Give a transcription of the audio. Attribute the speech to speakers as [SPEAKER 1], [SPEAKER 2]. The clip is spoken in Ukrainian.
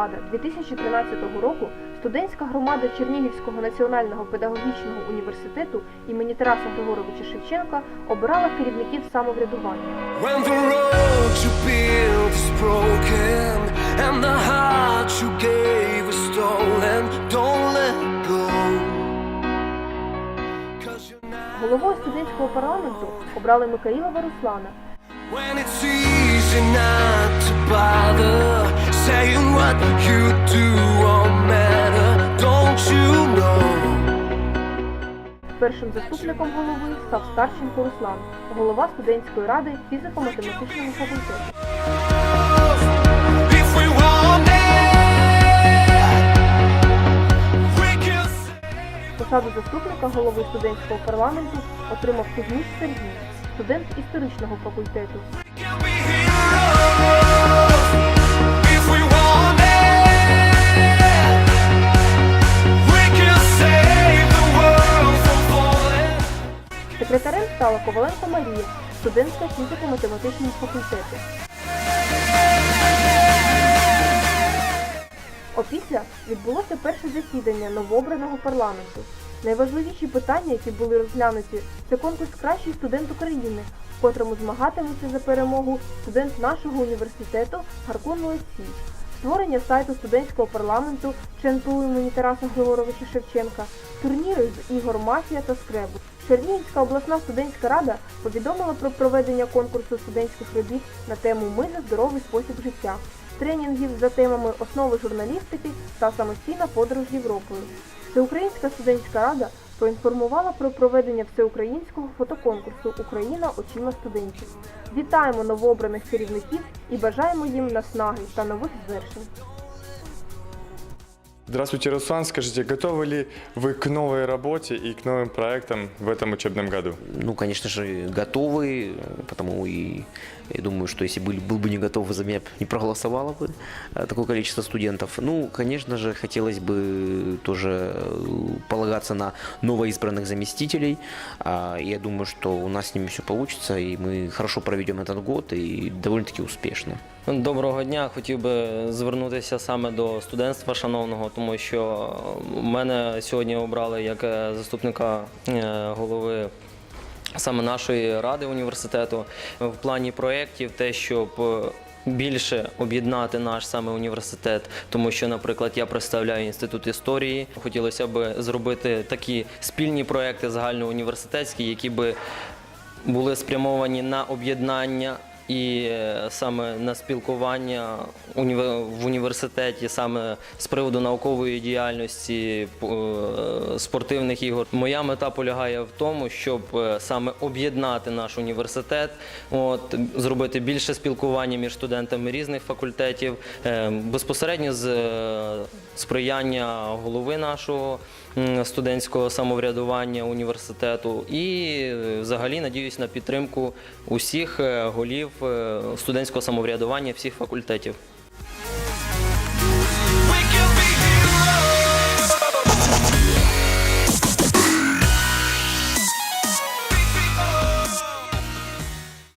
[SPEAKER 1] листопада 2013 року студентська громада Чернігівського національного педагогічного університету імені Тараса Григоровича Шевченка обирала керівників самоврядування. Головою студентського парламенту обрали Микаїлова Руслана.
[SPEAKER 2] when it's easy not to bother saying what you do won't matter. Don't you know?
[SPEAKER 1] Першим заступником голови став Старченко Руслан, голова студентської ради фізико-математичного факультету. Посаду заступника голови студентського парламенту отримав Кузьміч Сергій, студент історичного факультету. Стала Коваленко Марія, студентка фізико-математичного факультету. Опісля відбулося перше засідання новообраного парламенту. Найважливіші питання, які були розглянуті, це конкурс Кращий студент України, в котрому змагатиметься за перемогу студент нашого університету Гаркун Олексій, створення сайту студентського парламенту ЧНПУ імені Тараса Григоровича Шевченка, турніри з ігор Мафія та Скребу. Чернігівська обласна студентська рада повідомила про проведення конкурсу студентських робіт на тему Ми за здоровий спосіб життя, тренінгів за темами основи журналістики та самостійна подорож Європою. Всеукраїнська студентська рада поінформувала про проведення всеукраїнського фотоконкурсу Україна очима студентів. Вітаємо новообраних керівників і бажаємо їм наснаги та нових звершень.
[SPEAKER 3] Здравствуйте, Руслан. Скажите, готовы ли вы к новой работе и к новым проектам в этом учебном году?
[SPEAKER 4] Ну, конечно же, готовы, потому и я думаю, что если был, был бы не готов, за меня не проголосовало бы э, такое количество студентов. Ну, конечно же, хотелось бы тоже э, полагаться на новоизбранных заместителей. А, Я думаю, что у нас с ними все получится, и мы хорошо проведем этот год и довольно-таки успешно.
[SPEAKER 5] Доброго дня. Хотів би звернутися саме до студентства шановного, тому що мене сьогодні обрали як е, заступника е, голови. Саме нашої ради університету в плані проєктів, те, щоб е, більше об'єднати наш саме університет, тому що, наприклад, я представляю інститут історії. Хотілося б зробити такі спільні проекти загальноуніверситетські, які би були спрямовані на об'єднання і е, саме на спілкування в університеті, саме з приводу наукової діяльності е, спортивних ігор. Моя мета полягає в тому, щоб е, саме об'єднати наш університет, от зробити більше спілкування між студентами різних факультетів, безпосередньо з сприяння голови нашого студентського самоврядування університету і е, взагалі надіюсь на підтримку усіх е, голів е, студентського самоврядування всіх факультетів.